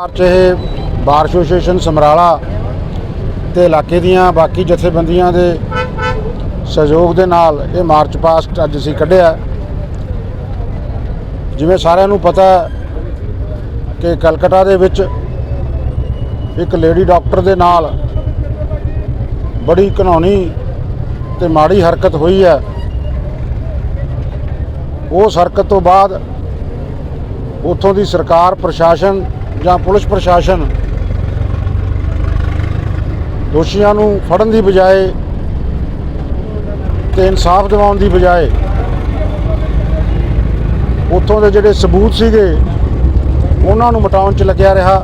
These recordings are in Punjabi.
ਮਾਰਚ ਇਹ ਬਾਰ ਐਸੋਸੀਏਸ਼ਨ ਸਮਰਾਲਾ ਤੇ ਇਲਾਕੇ ਦੀਆਂ ਬਾਕੀ ਜਥੇਬੰਦੀਆਂ ਦੇ ਸਹਿਯੋਗ ਦੇ ਨਾਲ ਇਹ ਮਾਰਚ ਪਾਸਟ ਅੱਜ ਅਸੀਂ ਕੱਢਿਆ। ਜਿਵੇਂ ਸਾਰਿਆਂ ਨੂੰ ਪਤਾ ਕਿ ਕਲਕੱਤਾ ਦੇ ਵਿੱਚ ਇੱਕ ਲੇਡੀ ਡਾਕਟਰ ਦੇ ਨਾਲ ਬੜੀ ਘਿਨੌਣੀ ਤੇ ਮਾੜੀ ਹਰਕਤ ਹੋਈ ਹੈ। ਉਸ ਹਰਕਤ ਤੋਂ ਬਾਅਦ ਉੱਥੋਂ ਦੀ ਸਰਕਾਰ, ਪ੍ਰਸ਼ਾਸਨ ਜਾਂ ਪੁਲਿਸ ਪ੍ਰਸ਼ਾਸਨ ਦੋਸ਼ੀਆਂ ਨੂੰ ਫੜਨ ਦੀ ਬਜਾਏ ਤੇ ਇਨਸਾਫ ਦਿਵਾਉਣ ਦੀ ਬਜਾਏ ਉੱਥੋਂ ਦੇ ਜਿਹੜੇ ਸਬੂਤ ਸੀਗੇ, ਉਹਨਾਂ ਨੂੰ ਮਿਟਾਉਣ 'ਚ ਲੱਗਿਆ ਰਿਹਾ।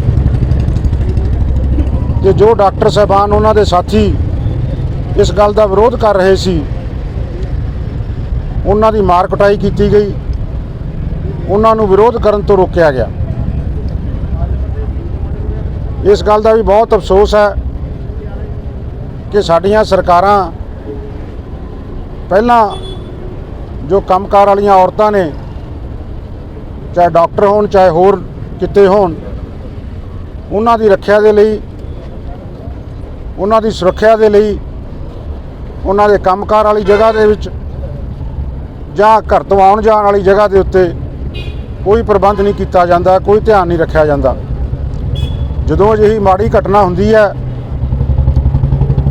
ਤੇ ਜੋ ਡਾਕਟਰ ਸਾਹਿਬਾਨ ਉਹਨਾਂ ਦੇ ਸਾਥੀ ਇਸ ਗੱਲ ਦਾ ਵਿਰੋਧ ਕਰ ਰਹੇ ਸੀ, ਉਹਨਾਂ ਦੀ ਮਾਰ ਕੁਟਾਈ ਕੀਤੀ ਗਈ। ਉਹਨਾਂ ਨੂੰ ਵਿਰੋਧ ਕਰਨ ਤੋਂ ਰੋਕਿਆ ਗਿਆ। ਇਸ ਗੱਲ ਦਾ ਵੀ ਬਹੁਤ ਅਫਸੋਸ ਹੈ ਕਿ ਸਾਡੀਆਂ ਸਰਕਾਰਾਂ ਪਹਿਲਾਂ ਜੋ ਕੰਮਕਾਰ ਵਾਲੀਆਂ ਔਰਤਾਂ ਨੇ, ਚਾਹੇ ਡਾਕਟਰ ਹੋਣ, ਚਾਹੇ ਹੋਰ ਕਿਤੇ ਹੋਣ, ਉਹਨਾਂ ਦੀ ਰੱਖਿਆ ਦੇ ਲਈ, ਉਹਨਾਂ ਦੀ ਸੁਰੱਖਿਆ ਦੇ ਲਈ, ਉਹਨਾਂ ਦੇ ਕੰਮਕਾਰ ਵਾਲੀ ਜਗ੍ਹਾ ਦੇ ਵਿੱਚ ਜਾਂ ਘਰ ਤੋਂ ਆਉਣ ਜਾਣ ਵਾਲੀ ਜਗ੍ਹਾ ਦੇ ਉੱਤੇ ਕੋਈ ਪ੍ਰਬੰਧ ਨਹੀਂ ਕੀਤਾ ਜਾਂਦਾ, ਕੋਈ ਧਿਆਨ ਨਹੀਂ ਰੱਖਿਆ ਜਾਂਦਾ। ਜਦੋਂ ਅਜਿਹੀ ਮਾੜੀ ਘਟਨਾ ਹੁੰਦੀ ਹੈ,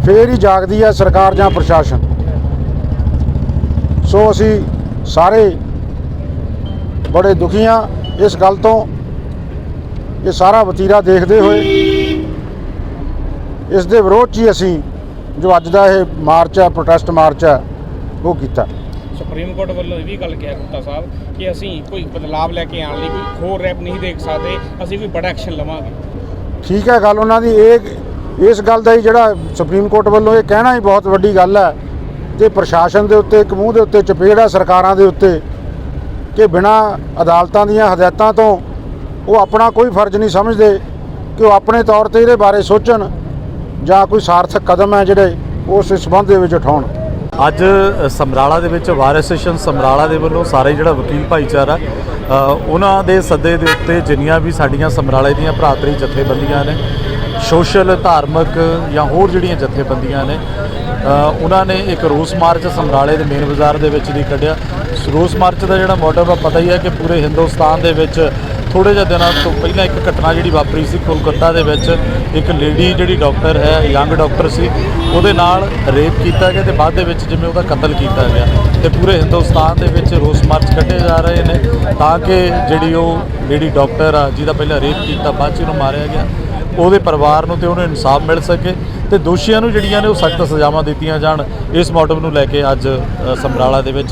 ਫੇਰ ਹੀ ਜਾਗਦੀ ਹੈ ਸਰਕਾਰ ਜਾਂ ਪ੍ਰਸ਼ਾਸਨ। ਸੋ ਅਸੀਂ ਸਾਰੇ ਬੜੇ ਦੁਖੀ ਹਾਂ ਇਸ ਗੱਲ ਤੋਂ। ਇਹ ਸਾਰਾ ਵਤੀਰਾ ਦੇਖਦੇ ਹੋਏ, ਇਸ ਦੇ ਵਿਰੋਧ 'ਚ ਹੀ ਅਸੀਂ ਜੋ ਅੱਜ ਦਾ ਇਹ ਮਾਰਚ ਹੈ ਪ੍ਰੋਟੈਸਟ ਮਾਰਚ ਹੈ, ਉਹ ਕੀਤਾ। ਸੁਪਰੀਮ ਕੋਰਟ ਵੱਲੋਂ ਇਹ ਵੀ ਗੱਲ ਕਿਹਾ ਗੁਪਤਾ ਸਾਹਿਬ ਕਿ ਅਸੀਂ ਕੋਈ ਬਦਲਾਵ ਲੈ ਕੇ ਆਉਣ ਲਈ ਕੋਈ ਹੋਰ ਰੈਪ ਨਹੀਂ ਦੇਖ ਸਕਦੇ, ਅਸੀਂ ਵੀ ਬੜਾ ਐਕਸ਼ਨ ਲਵਾਂਗੇ। ਠੀਕ ਹੈ ਗੱਲ ਉਹਨਾਂ ਦੀ, ਇਹ, ਇਸ ਗੱਲ ਦਾ ਹੀ ਜਿਹੜਾ ਸੁਪਰੀਮ ਕੋਰਟ ਵੱਲੋਂ ਇਹ ਕਹਿਣਾ ਹੀ ਬਹੁਤ ਵੱਡੀ ਗੱਲ ਹੈ ਤੇ ਪ੍ਰਸ਼ਾਸਨ ਦੇ ਉੱਤੇ, ਇੱਕ ਮੂੰਹ ਦੇ ਉੱਤੇ ਚਪੇੜ ਹੈ ਸਰਕਾਰਾਂ ਦੇ ਉੱਤੇ ਕਿ ਬਿਨਾਂ ਅਦਾਲਤਾਂ ਦੀਆਂ ਹਦਾਇਤਾਂ ਤੋਂ ਉਹ ਆਪਣਾ ਕੋਈ ਫਰਜ਼ ਨਹੀਂ ਸਮਝਦੇ ਕਿ ਉਹ ਆਪਣੇ ਤੌਰ ਤੇ ਇਹਦੇ ਬਾਰੇ ਸੋਚਣ ਜਾਂ ਕੋਈ ਸਾਰਥਕ ਕਦਮ ਹੈ ਜਿਹੜੇ ਉਸ ਸੰਬੰਧ ਦੇ ਵਿੱਚ ਉਠਾਉਣ। ਅੱਜ ਸਮਰਾਲਾ ਦੇ ਵਿੱਚ ਵਾਰ ਐਸੋਸੀਏਸ਼ਨ ਸਮਰਾਲਾ ਦੇ ਵੱਲੋਂ ਸਾਰੇ ਜਿਹੜਾ ਵਕੀਲ ਭਾਈਚਾਰਾ ਉਹਨਾਂ ਦੇ ਸੱਦੇ ਦੇ ਉੱਤੇ ਜਿੰਨੀਆਂ ਵੀ ਸਾਡੀਆਂ ਸਮਰਾਲੇ ਦੀਆਂ ਭਰਾਤਰੀ ਜਥੇਬੰਦੀਆਂ ਨੇ, ਸੋਸ਼ਲ, ਧਾਰਮਿਕ ਜਾਂ ਹੋਰ ਜਿਹੜੀਆਂ ਜਥੇਬੰਦੀਆਂ ਨੇ ਉਹਨਾਂ ਨੇ ਇੱਕ ਰੋਸ ਮਾਰਚ ਸਮਰਾਲੇ ਦੇ ਮੇਨ ਬਾਜ਼ਾਰ ਦੇ ਵਿੱਚ ਦੀ ਕੱਢਿਆ। ਰੋਸ ਮਾਰਚ ਦਾ ਜਿਹੜਾ ਮੋਟਿਵ ਆ, ਪਤਾ ਹੀ ਹੈ ਕਿ ਪੂਰੇ ਹਿੰਦੁਸਤਾਨ ਦੇ ਵਿੱਚ ਥੋੜੇ ਜਿਹਾ ਦਿਨਾਂ ਤੋਂ ਪਹਿਲਾਂ ਇੱਕ ਘਟਨਾ ਜਿਹੜੀ ਵਾਪਰੀ ਸੀ ਕੋਲਕਾਤਾ ਦੇ ਵਿੱਚ। ਇੱਕ ਲੇਡੀ ਜਿਹੜੀ ਡਾਕਟਰ ਹੈ, ਯੰਗ ਡਾਕਟਰ ਸੀ, ਉਹਦੇ ਨਾਲ ਰੇਪ ਕੀਤਾ ਗਿਆ ਤੇ ਬਾਅਦ ਦੇ ਵਿੱਚ ਜਿਵੇਂ ਉਹਦਾ ਕਤਲ ਕੀਤਾ ਗਿਆ। ਤੇ ਪੂਰੇ ਹਿੰਦੁਸਤਾਨ ਦੇ ਵਿੱਚ ਰੋਸ ਮਾਰਚ ਕੱਢੇ ਜਾ ਰਹੇ ਨੇ ਤਾਂ ਕਿ ਜਿਹੜੀ ਉਹ ਲੇਡੀ ਡਾਕਟਰ ਆ, ਜਿਹਦਾ ਪਹਿਲਾਂ ਰੇਪ ਕੀਤਾ, ਬਾਅਦ 'ਚ ਉਹਨੂੰ ਮਾਰਿਆ ਗਿਆ, ਉਹਦੇ ਪਰਿਵਾਰ ਨੂੰ ਤੇ ਉਹਨੂੰ ਇਨਸਾਫ ਮਿਲ ਸਕੇ ਤੇ ਦੋਸ਼ੀਆਂ ਨੂੰ ਜਿਹੜੀਆਂ ਨੇ ਉਹ ਸਖਤ ਸਜ਼ਾਵਾਂ ਦਿੱਤੀਆਂ ਜਾਣ। ਇਸ ਮੋਟਿਵ ਨੂੰ ਲੈ ਕੇ ਅੱਜ ਸਮਰਾਲਾ ਦੇ ਵਿੱਚ